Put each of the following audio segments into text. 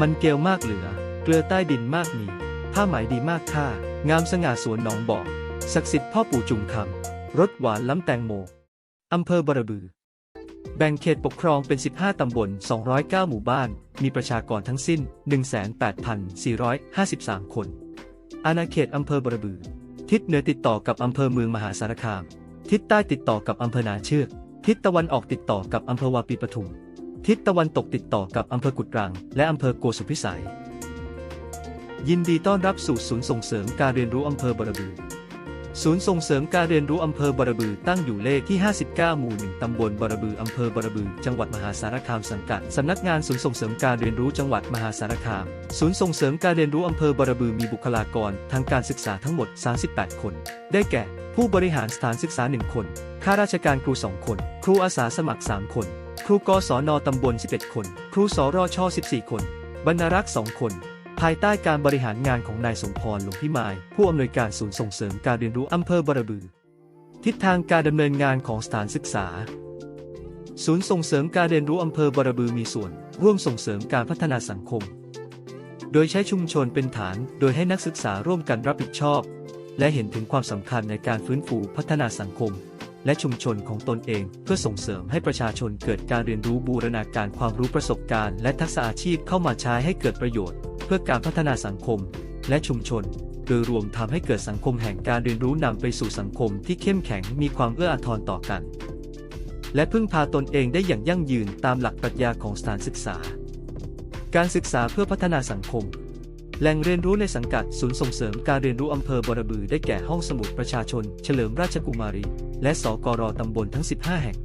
มันเกลมากเหลือ เกลือใต้ดินมากมีผ้าไหมดีมากค่างามสง่าสวนหนองบ่อศักดิ์สิทธิ์พ่อปู่จุงคำรสหวานล้ำแตงโมอำเภอบรบือ แบ่งเขตปกครองเป็น 15 ตำบล 209 หมู่บ้าน มีประชากรทั้งสิ้น 18,453 คน อาณาเขตอำเภอบรบือ ทิศเหนือติดต่อกับอำเภอเมืองมหาสารคาม ทิศใต้ติดต่อกับอำเภอนาเชือก ทิศตะวันออกติดต่อกับอำเภอวาปีปทุม ทิศตะวันตกติดต่อกับอำเภอกุดรัง และอำเภอโกสุมพิสัย ยินดีต้อนรับสู่ศูนย์ส่งเสริมการเรียนรู้อำเภอบรบือ ศูนย์ส่งเสริมการเรียนรู้อำเภอบรบือตั้งอยู่เลขที่ 59 หมู่ 1 ตำบลบรบืออำเภอบรบือ จังหวัดมหาสารคามสังกัดสำนักงานศูนย์ส่งเสริมการเรียนรู้จังหวัดมหาสารคาม ศูนย์ส่งเสริมการเรียนรู้อำเภอบรบือมีบุคลากร ทางการศึกษาทั้งหมด 38 คน ได้แก่ ผู้บริหารสถานศึกษา 1 คน ข้าราชการครู 2 คน ครูอาสาสมัคร 3 คน ครูกศนตำบล 11 คน ครูสรช 14 คน บรรณรักษ์ 2 คน ภายใต้การบริหารงานของนายสมพรหลวงพิมาย ผู้อำนวยการศูนย์ส่งเสริมการเรียนรู้อำเภอบรบือ ทิศทางการดำเนินงานของสถานศึกษา ศูนย์ส่งเสริมการเรียนรู้อำเภอบรบือมีส่วน ร่วมส่งเสริมการพัฒนาสังคม โดยใช้ชุมชนเป็นฐาน โดยให้นักศึกษาร่วมกันรับผิดชอบ และเห็นถึงความสำคัญในการฟื้นฟูพัฒนาสังคม และชุมชนของตนเอง เพื่อส่งเสริมให้ประชาชนเกิดการเรียนรู้บูรณาการความรู้ประสบการณ์ และทักษะอาชีพเข้ามาใช้ให้เกิดประโยชน์ เพื่อการพัฒนาสังคม และชุมชน โดยรวมทำให้เกิดสังคมแห่งการเรียนรู้นำไปสู่สังคมที่เข้มแข็งมีความเอื้ออาทรต่อกัน และพึ่งพาตนเองได้อย่างยั่งยืนตามหลักปรัชญาของสถานศึกษา การศึกษาเพื่อพัฒนาสังคมแหล่งเรียนรู้ในสังกัดศูนย์ส่งเสริมการเรียนรู้อำเภอบรบือได้แก่ห้องสมุดประชาชน เฉลิมราชกุมารี และสกรตำบลทั้ง 15 แห่ง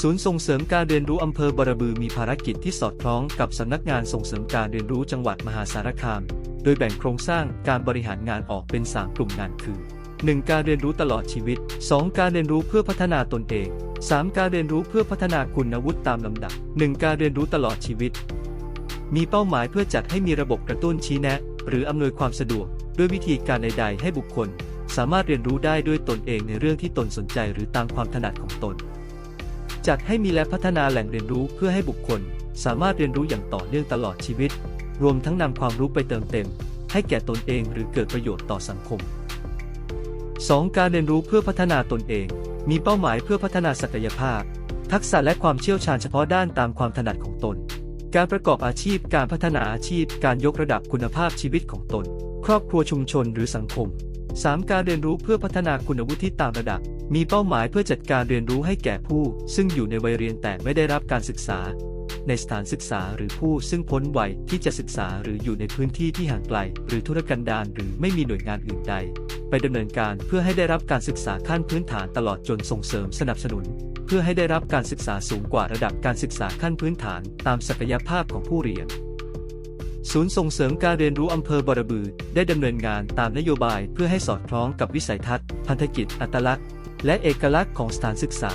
ศูนย์ส่งเสริมการเรียนรู้อำเภอบรบือมีภารกิจที่สอดคล้องกับสำนักงานส่งเสริมการเรียนรู้จังหวัดมหาสารคาม โดยแบ่งโครงสร้างการบริหารงานออกเป็น 3 กลุ่มงานคือ 1. การเรียนรู้ตลอดชีวิต 2. การเรียนรู้เพื่อพัฒนาตนเอง 3. การเรียนรู้เพื่อพัฒนาคุณวุฒิตามลำดับ 1. การเรียนรู้ตลอดชีวิต มีเป้าหมายเพื่อจัดให้มีระบบกระตุ้นชี้แนะ หรืออำนวยความสะดวก ด้วยวิธีการใด ๆ ให้บุคคล สามารถเรียนรู้ได้ด้วยตนเองในเรื่องที่ตนสนใจหรือตามความถนัดของตน จัดให้มีและพัฒนาแหล่งเรียนรู้เพื่อให้บุคคล สามารถเรียนรู้อย่างต่อเนื่องตลอดชีวิต รวมทั้งนำความรู้ไปเติมเต็ม ให้แก่ตนเองหรือเกิดประโยชน์ต่อสังคม 2. การเรียนรู้เพื่อพัฒนาตนเอง มีเป้าหมายเพื่อพัฒนาศักยภาพ ทักษะและความเชี่ยวชาญเฉพาะด้านตามความถนัดของตน การประกอบอาชีพ การพัฒนาอาชีพ การยกระดับคุณภาพชีวิตของตน ครอบครัวชุมชนหรือสังคม 3. การเรียนรู้เพื่อพัฒนาคุณวุฒิตามระดับ มีเป้าหมายเพื่อจัดการเรียนรู้ให้แก่ผู้ ซึ่งอยู่ในวัยเรียนแต่ไม่ได้รับการศึกษา ในสถานศึกษาหรือผู้ซึ่งพ้นวัยที่จะศึกษาหรืออยู่ในพื้นที่ที่ห่างไกล หรือธุรกันดารหรือไม่มีหน่วยงานอื่นใด ไปดำเนินการเพื่อให้ได้รับการศึกษาขั้นพื้นฐานตลอดจนส่งเสริมสนับสนุน เพื่อให้ได้รับการศึกษาสูงกว่าระดับการศึกษาขั้นพื้นฐาน ตามศักยภาพของผู้เรียน ศูนย์ส่งเสริมการเรียนรู้อำเภอบรบือ ได้ดำเนินงานตามนโยบายเพื่อให้สอดคล้องกับวิสัยทัศน์ พันธกิจ อัตลักษณ์ และเอกลักษณ์ของสถานศึกษา